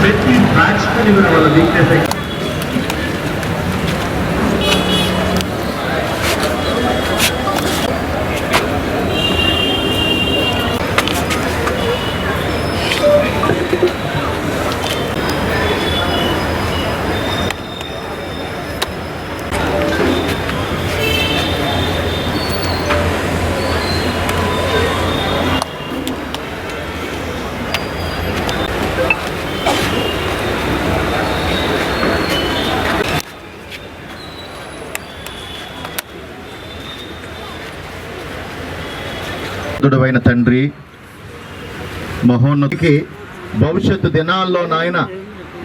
ప్రతి బ్యాచ్ కూడా వాళ్ళ వీక్నెస్ పరిశుద్ధుడైన తండ్రి మహోన్నతికి భవిష్యత్తు దినాల్లో నాయన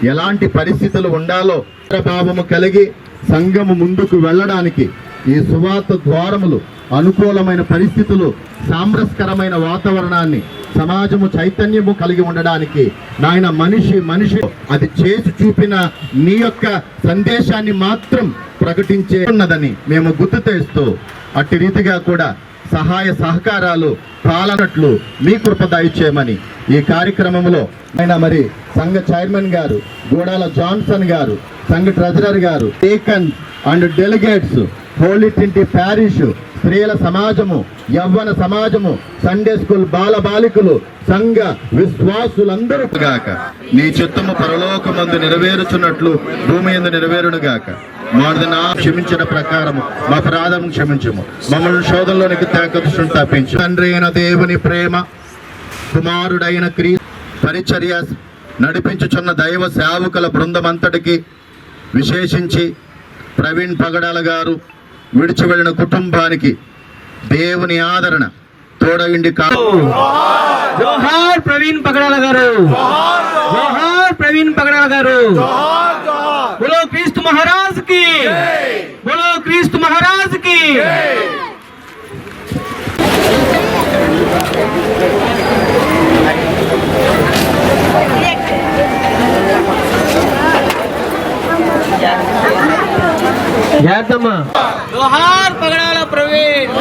ఎలాంటి పరిస్థితులు ఉండాలో ప్రభావము కలిగి సంఘము ముందుకు వెళ్ళడానికి ఈ సువార్త ద్వారములు అనుకూలమైన పరిస్థితులు సామ్రస్కరమైన వాతావరణాన్ని సమాజము చైతన్యము కలిగి ఉండడానికి నాయన మనిషి మనిషి అది చేసి చూపిన నీ యొక్క సందేశాన్ని మాత్రం ప్రకటించే ఉన్నదని మేము గుర్తు తెస్తూ అట్టి రీతిగా కూడా సహాయ సహకారాలు పాలనట్లు మీ కృప దయచేయమని ఈ కార్యక్రమంలో ఆయన మరి సంఘ చైర్మన్ గారు గూడాల జాన్సన్ గారు సంఘ ట్రెజరర్ గారు taken and delegates holy twenty parish స్త్రీల సమాజము యవ్వన సమాజము సండే స్కూల్ బాల బాలికలు సంఘ విశ్వాసులందరూ గాక. నీ చిత్తము పరలోకమందు నెరవేరుచున్నట్లు భూమి ఎందు నెరవేరును గాక. మాదిన క్షమించిన ప్రకారము మా అపరాధం క్షమించము. మమ్మల్ని శోధంలోనికి తేకృష్ణ తప్పించు. తండ్రి అయిన దేవుని ప్రేమ కుమారుడైన క్రీ పరిచర్య నడిపించుచున్న దైవ సేవకుల బృందం అంతటికి విశేషించి ప్రవీణ్ పగడాల గారు విడిచి వెళ్ళిన కుటుంబానికి దేవుని ఆదరణ తోడవిండి కా జోహార్ ప్రవీణ్ పగడాల గారు. జోహార్ ప్రవీణ్ పగడాల గారు. బోలో క్రీస్తు మహారాజ్కి బోలో క్రీస్తు మహారాజ్కి జాగ్రత్తమ్మా జోహార్ పగడాల ప్రవీణ్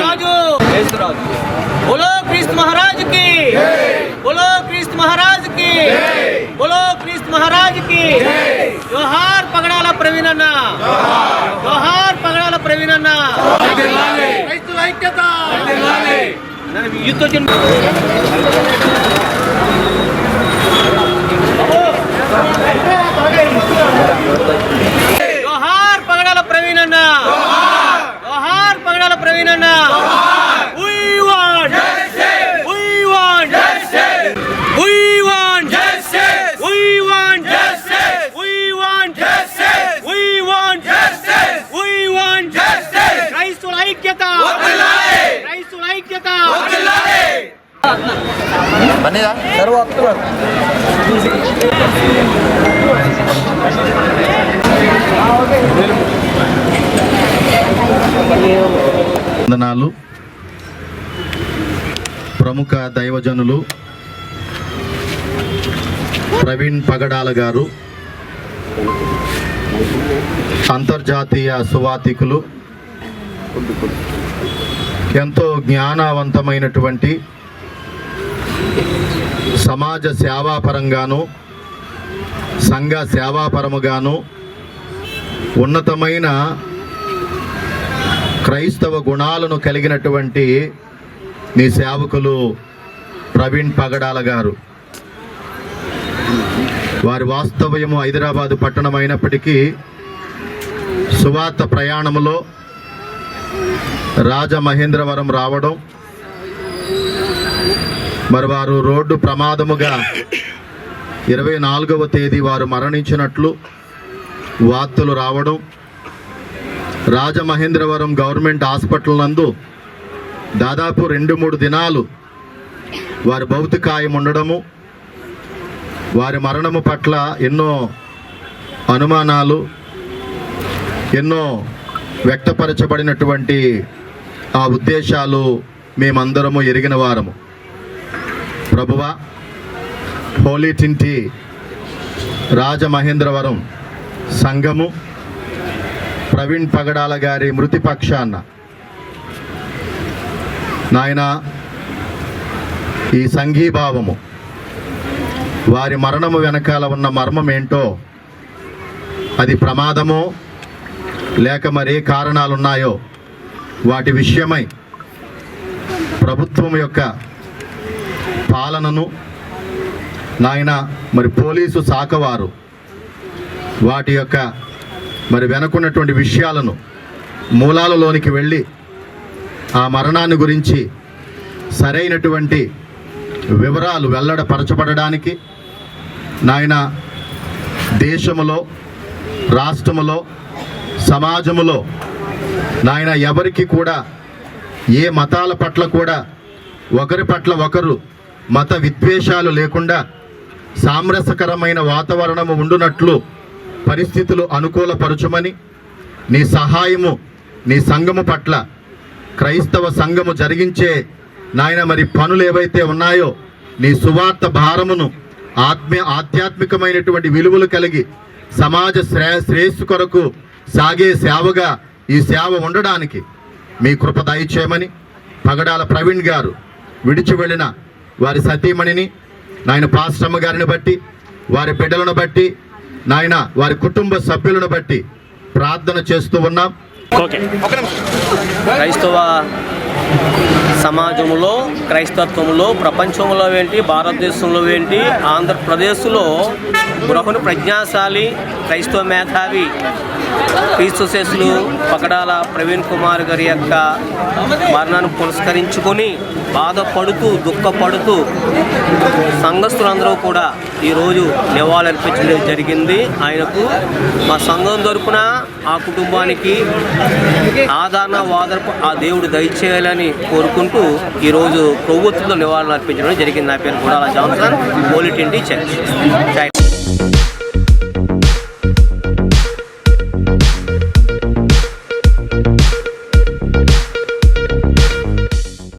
రాజు బోలో క్రీస్తు మహారాజ్కి బోలో క్రీస్తు మహారాజ్కి బోలో క్రీస్తు మహారాజ్కి జోహార్ పగడాల ప్రవీణ్ అన్న. జోహార్ పగడాల ప్రవీణ్ అన్న. రైతుల ఐక్యత. యుద్ధ వందనాలు. ప్రముఖ దైవజనులు ప్రవీణ్ పగడాల గారు అంతర్జాతీయ సువాతికులు ఎంతో జ్ఞానవంతమైనటువంటి సమాజ సేవాపరంగాను సంఘ సేవాపరముగాను ఉన్నతమైన క్రైస్తవ గుణాలను కలిగినటువంటి మీ సేవకులు ప్రవీణ్ పగడాల గారు. వారి వాస్తవ్యము హైదరాబాదు పట్టణం అయినప్పటికీ సువార్త ప్రయాణములో రాజమహేంద్రవరం రావడం మరి వారు రోడ్డు ప్రమాదముగా ఇరవై నాలుగవ తేదీ వారు మరణించినట్లు వార్తలు రావడం రాజమహేంద్రవరం గవర్నమెంట్ హాస్పిటల్ నందు దాదాపు రెండు మూడు దినాలు వారి భౌతికాయం ఉండడము వారి మరణము పట్ల ఎన్నో అనుమానాలు ఎన్నో వ్యక్తపరచబడినటువంటి ఆ ఉద్దేశాలు మేమందరము ఎరిగిన వారము. ప్రభువ హోలీటింటి రాజమహేంద్రవరం సంఘము ప్రవీణ్ పగడాల గారి మృతి పక్షాన నాయన ఈ సంఘీభావము వారి మరణము వెనకాల ఉన్న మర్మం ఏంటో అది ప్రమాదమో లేక మరే కారణాలున్నాయో వాటి విషయమై ప్రభుత్వం యొక్క పాలనను నాయన మరి పోలీసు శాఖ వారు వాటి యొక్క మరి వెనకున్నటువంటి విషయాలను మూలాలలోనికి వెళ్ళి ఆ మరణాన్ని గురించి సరైనటువంటి వివరాలు వెల్లడపరచబడడానికి నాయన దేశములో రాష్ట్రములో సమాజములో నాయన ఎవరికి కూడా ఏ మతాల పట్ల కూడా ఒకరి పట్ల ఒకరు మత విద్వేషాలు లేకుండా సామరస్యకరమైన వాతావరణము ఉండునట్లు పరిస్థితులు అనుకూలపరచుమని నీ సహాయము నీ సంఘము పట్ల క్రైస్తవ సంఘము జరిగించే నాయన మరి పనులు ఏవైతే ఉన్నాయో నీ సువార్త భారమును ఆత్మీ ఆధ్యాత్మికమైనటువంటి విలువలు కలిగి సమాజ శ్రే శ్రేయస్సు కొరకు సాగే సేవగా ఈ సేవ ఉండడానికి మీ కృప దయచేయమని పగడాల ప్రవీణ్ గారు విడిచి వెళ్ళిన వారి సతీమణిని నాయన పాశ్రమ గారిని బట్టి వారి బిడ్డలను బట్టి నాయన వారి కుటుంబ సభ్యులను బట్టి ప్రార్థన చేస్తూ ఉన్నాం. క్రైస్తవ సమాజంలో క్రైస్తత్వంలో ప్రపంచంలో ఏంటి భారతదేశంలో ఏంటి ఆంధ్రప్రదేశ్లో గృహను ప్రజ్ఞాశాలి క్రైస్తవ మేధావి క్రీస్తు శేషులు పకడాల ప్రవీణ్ కుమార్ గారి యొక్క మరణాన్ని పురస్కరించుకొని బాధపడుతూ దుఃఖపడుతూ సంఘస్థులందరూ కూడా ఈరోజు నివాళులర్పించడం జరిగింది ఆయనకు మా సంఘం తరపున ఆ కుటుంబానికి ఆదరణ వాదనపు ఆ దేవుడు దయచేయాలని కోరుకుంటూ ఈరోజు ప్రభుత్వంలో నివాళులు అర్పించడం జరిగింది నా పేరు గుడాల జాన్సన్ పోలిటింటి చర్చ్ థాంక్స్.